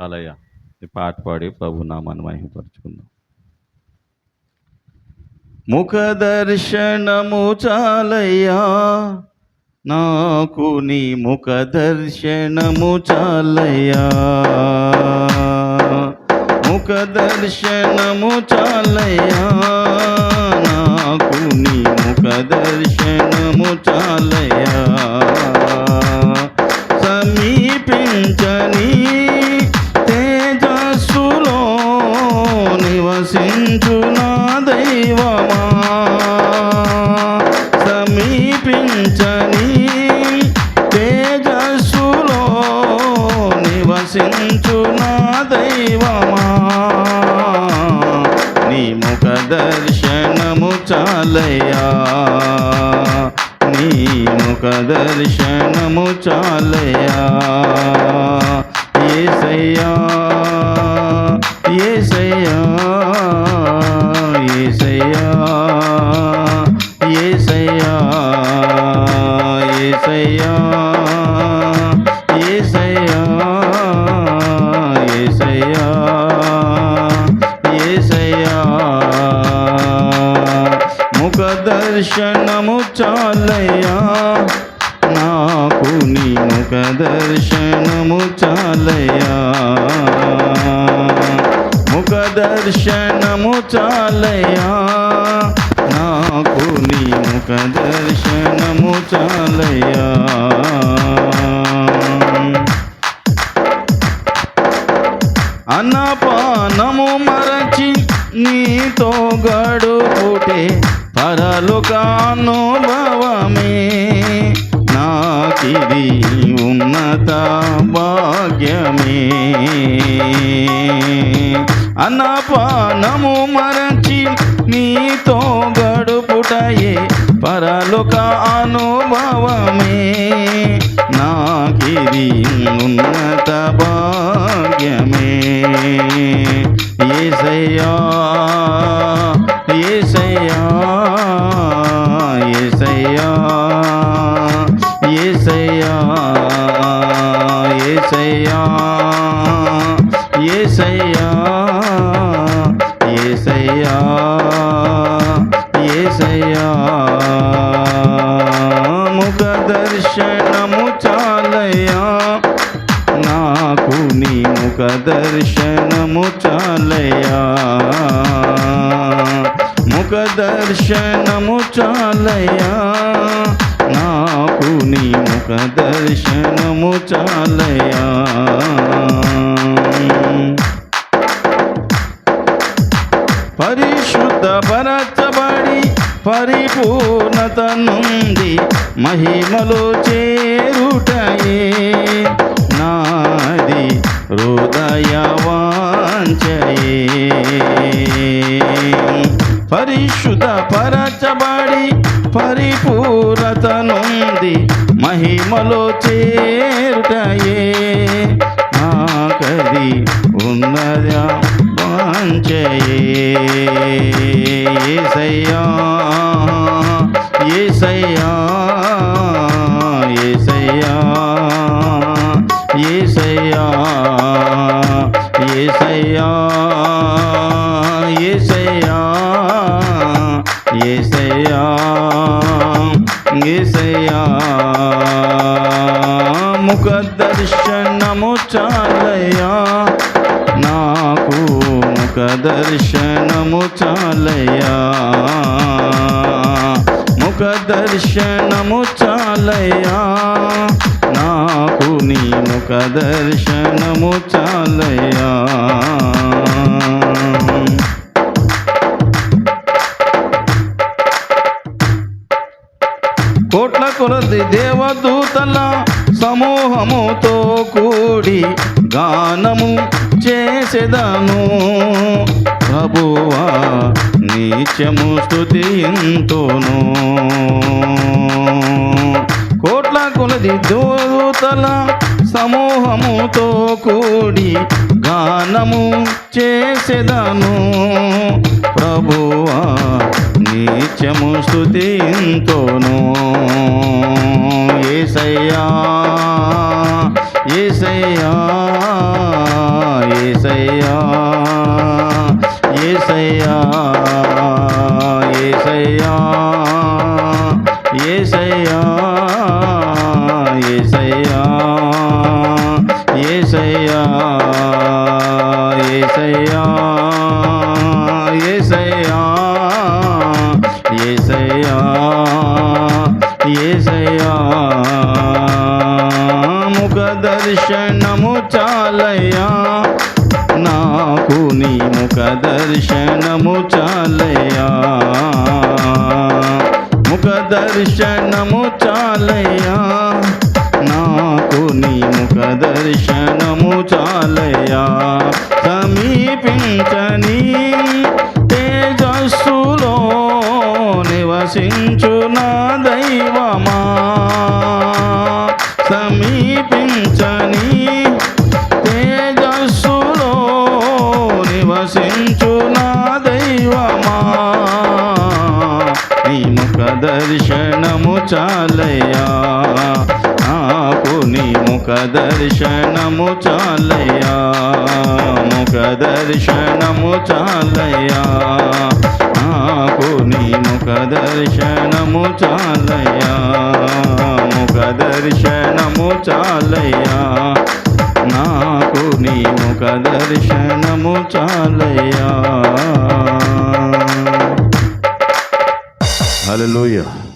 చాలయ్యా ఈ పాట పాడి ప్రభునామాన్ని మహిమపరుచుకుందాం. ముఖ దర్శనము చాలయ్యా నాకు నీ ముఖ దర్శనము చాలయ్యా. ముఖ దర్శనము చాలయ్యా నాకు నీ ముఖ దర్శనము చాలయ్యా. సమీపించని తేజస్సులో నివసించు నా దైవమా. నీ ముఖ దర్శనము చాలయా నీ ముఖ దర్శనము చాలయ్యా. ఏసయ్యా ఏసయ్యా. దర్శనము చాలయ్యా. ముఖ దర్శనము చాలయ్యా. నాకు నీ ముఖ దర్శనము చాలయ్యా. అన్నపానము మరచి నీతో గడుపుటే పరలుకానుభవమే. నాకిది ఉన్నత భాగ్యమే అన్నపానము మరచి నీతో గడుపుటయే పరలోక అనుభవమే. నాకిది ఉన్నత భాగ్యమే. ఏసయ్యా ఏసయ్యా ఏసయ్యా ఏసయ్యా. ముఖ దర్శనము చాలయ్యా నాకు నీ ముఖ దర్శనము చాలయ్యా. ముఖ దర్శనము చాలయ్యా నాకు నీ ముఖ దర్శనము చాలయా పరిశుద్ధ పరచబడి పరిపూర్ణత నుండి మహిమలో చేరుటయే నాది హృదయ వాంఛయే పరిశుద్ధ పరచబడి పరిపూర్ణత నుండి మహిమలో చేరుటయే నాకది ఉన్నదా? ఏసయ్యా ఏసయ్యా ఏసయ్యా ఏసయ్యా ఏసయ్యా ఏసయ్యా ఏసయ్యా ఏసయ్యా. ముఖ దర్శనము చాలయ్యా. ముఖ దర్శనము చాలయ్యా. ముఖ దర్శనము చాలయ్యా. నాకు నీ ముఖ దర్శనము చాలయ్యా. కోట్ల కొలది దేవదూతల సమూహముతో కూడి గానము చేసేదాను ప్రభువా నీచము స్తుతింతును కోట్ల కొలది దూతల సమూహముతో కూడి గానము చేసేదాను ప్రభువా నీచము స్థుతి ఎంతోను ఏసయ్యా ఏసయ్యా. ஏசையா దర్శనము చాలయ్యా. ముఖ దర్శనము చాలయ్యా. నాకు నీ ముఖ దర్శనము చాలయ్యా. సమీపించని తేజస్సులో నివసించ చాలయ్యా. నాకు నీ ముఖ దర్శనము చాలయ్యా. ముఖ దర్శనము చాలయ్యా. నాకు నీ ముఖ దర్శనము చాలయ్యా. ముఖ దర్శనము చాలయ్యా. నాకు నీ ముఖ దర్శనము చాలయ్యా. హలో